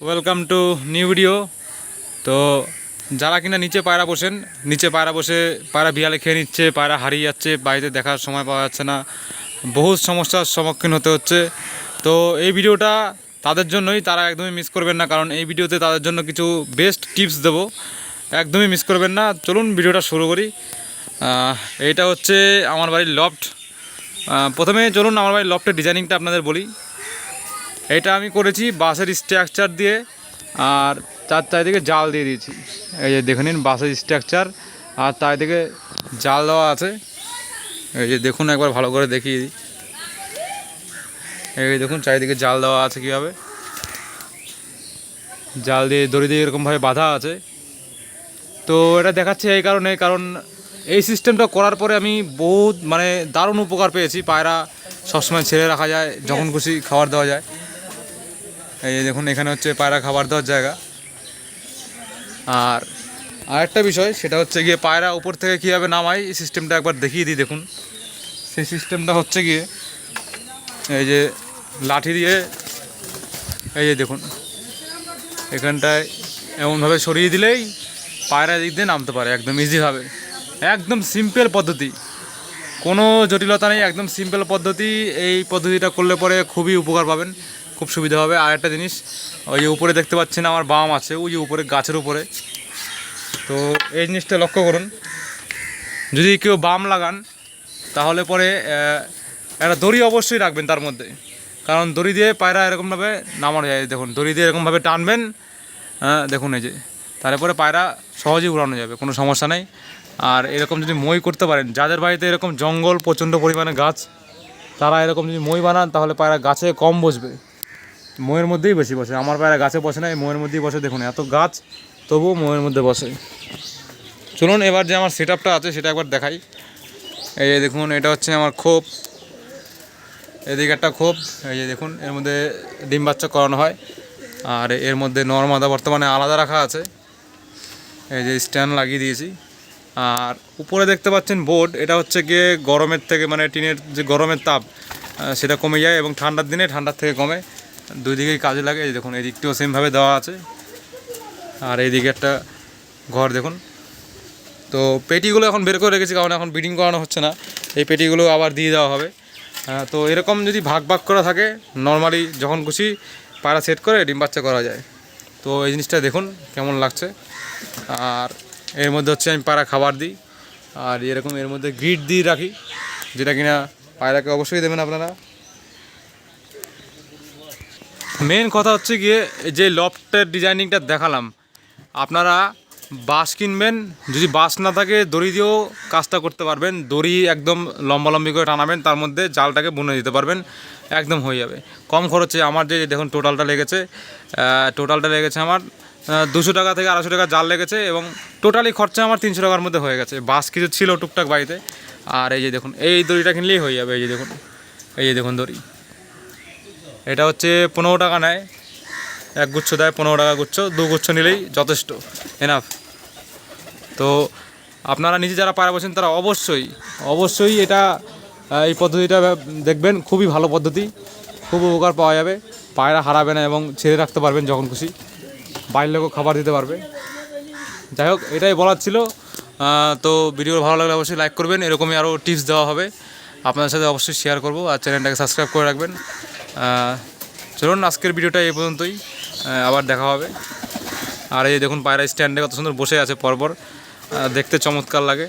Welcome to new video তো যারা কিনা নিচে পায়রা বসেন, নিচে পায়রা বসে পায়রা বিয়ালে খেয়ে নিচ্ছে, পায়রা হারিয়ে যাচ্ছে, বাড়িতে দেখার সময় পাওয়া যাচ্ছে না, বহুত সমস্যার সম্মুখীন হতে হচ্ছে। তো এই ভিডিওটা তাদের জন্যই, তারা একদমই মিস করবেন না, কারণ এই ভিডিওতে তাদের জন্য কিছু বেস্ট টিপস দেবো। একদমই মিস করবেন না। চলুন ভিডিওটা শুরু করি। এইটা হচ্ছে আমার বাড়ির লফট প্রথমে চলুন আমার বাড়ির লফটের ডিজাইনিংটা আপনাদের বলি। এটা আমি করেছি বাঁশের স্ট্রাকচার দিয়ে, আর চার চারিদিকে জাল দিয়ে দিয়েছি। এই যে দেখে নিন বাঁশের স্ট্রাকচার আর চারিদিকে জাল দেওয়া আছে। এই যে দেখুন একবার ভালো করে দেখিয়ে দিই। এই দেখুন চারিদিকে জাল দেওয়া আছে কীভাবে। জাল দিয়ে দড়ি দিয়ে এরকমভাবে বাঁধা আছে। তো এটা দেখাচ্ছে এই কারণে, কারণ এই সিস্টেমটা করার পরে আমি বহুত মানে দারুণ উপকার পেয়েছি। পায়রা সবসময় ছেড়ে রাখা যায়, যখন খুশি খাবার দেওয়া যায়। এই দেখুন, এখানে হচ্ছে পায়রা খাবার দেওয়ার জায়গা। আর আরেকটা বিষয়, সেটা হচ্ছে গিয়ে পায়রা উপর থেকে কীভাবে নামাই, এই সিস্টেমটা একবার দেখিয়ে দিই, দেখুন। সেই সিস্টেমটা হচ্ছে গিয়ে এই যে লাঠি দিয়ে, এই যে দেখুন, এখানটায় এমনভাবে সরিয়ে দিলেই পায়রা দিক দিয়ে নামতে পারে, একদম ইজিভাবে একদম সিম্পল পদ্ধতি। কোনো জটিলতা নেই, একদম সিম্পল পদ্ধতি। এই পদ্ধতিটা করলে পরে খুবই উপকার পাবেন। খুব সুবিধা হবে। আর একটা জিনিস, ওই যে উপরে দেখতে পাচ্ছেন আমার বাম আছে, ওই যে উপরে, গাছের উপরে। তো এই জিনিসটা লক্ষ্য করুন। যদি কেউ বাম লাগান, তাহলে পরে একটা দড়ি অবশ্যই রাখবেন তার মধ্যে। কারণ দড়ি দিয়ে পায়রা এরকমভাবে নামানো যায়। দেখুন, দড়ি দিয়ে এরকমভাবে টানবেন দেখুন এই যে। তারপরে পায়রা সহজেই উড়ানো যাবে, কোনো সমস্যা নেই। আর এরকম যদি মই করতে পারেন, যাদের বাড়িতে এরকম জঙ্গল, প্রচণ্ড পরিমাণে গাছ, তারা এরকম যদি মই বানান, তাহলে পায়রা গাছে কম বসবে। ময়ের মধ্যেই বেশি বসে। আমার পায়রা গাছে বসে না, এই ময়ের মধ্যেই বসে। দেখুন, এত গাছ, তবুও ময়ের মধ্যে বসে। চলুন, এবার যে আমার সেট আছে, সেটা একবার দেখাই। এই যে দেখুন, এটা হচ্ছে আমার খোপ। এদিকে একটা খোপ। এই যে দেখুন, এর মধ্যে ডিম বাচ্চা করানো হয়। আর এর মধ্যে নর্মাদা বর্তমানে আলাদা রাখা আছে। এই যে স্ট্যান্ড লাগিয়ে দিয়েছি। আর উপরে দেখতে পাচ্ছেন বোর্ড এটা হচ্ছে গিয়ে গরমের থেকে মানে টিনের যে গরমের তাপ সেটা কমে যায় এবং ঠান্ডার দিনে ঠান্ডার থেকে কমে। দুই দিকেই কাজে লাগে দেখুন এই দিকটিও সেমভাবে দেওয়া আছে। আর এইদিকে একটা ঘর দেখুন। তো পেটিগুলো এখন বের করে রেখেছি কারণ এখন বিডিং করানো হচ্ছে না। এই পেটিগুলো আবার দিয়ে দেওয়া হবে। হ্যাঁ, তো এরকম যদি ভাগ ভাগ করা থাকে নর্মালি যখন খুশি পায়রা সেট করে ডিম বাচ্চা করা যায়। তো এই জিনিসটা দেখুন কেমন লাগছে। আর এর মধ্যে হচ্ছে আমি পায়রা খাবার দিই। আর এরকম এর মধ্যে গ্রিড দিয়ে রাখি যেটা কিনা পায়রাকে অবশ্যই দেবেন আপনারা। মেন কথা হচ্ছে গিয়ে যে লফটের ডিজাইনিংটা দেখালাম, আপনারা বাঁশ কিনবেন, যদি বাঁশ না থাকে দড়ি দিয়েও কাজটা করতে পারবেন। দড়ি একদম লম্বালম্বি করে টানাবেন, তার মধ্যে জালটাকে বুনে দিতে পারবেন, একদম হয়ে যাবে। কম খরচে আমার যে দেখুন টোটালটা লেগেছে টোটালটা লেগেছে আমার দুশো টাকা থেকে আড়াইশো টাকা জাল লেগেছে এবং টোটালি খরচা আমার তিনশো টাকার মধ্যে হয়ে গেছে। বাস কিছু ছিল টুকটাক বাড়িতে, আর এই যে দেখুন, এই দড়িটা কিনলেই হয়ে যাবে, এই যে দেখুন, এই যে দেখুন দড়ি। এটা হচ্ছে পনেরো টাকা নেয়। এক গুচ্ছ দেয়, পনেরো টাকা গুচ্ছ। দু গুচ্ছ নিলেই যথেষ্ট। এনাফ তো আপনারা নিজে যারা পায়রা বসেন, তারা অবশ্যই অবশ্যই এটা এই পদ্ধতিটা দেখবেন। খুবই ভালো পদ্ধতি। খুব উপকার পাওয়া যাবে। পায়রা হারাবে না এবং ছেড়ে রাখতে পারবেন যখন খুশি। বাইরের লোকও খাবার দিতে পারবে। যাই হোক, এটাই বলার ছিল। তো ভিডিও ভালো লাগলে অবশ্যই লাইক করবেন। এরকমই আরও টিপস দেওয়া হবে। আপনাদের সাথে অবশ্যই শেয়ার করব। আর চ্যানেলটাকে সাবস্ক্রাইব করে রাখবেন। চলুন আজকের ভিডিওটা এই পর্যন্তই। আবার দেখা হবে। আর এই দেখুন পায়রা স্ট্যান্ডে কত সুন্দর বসে আছে পরপর। দেখতে চমৎকার লাগে।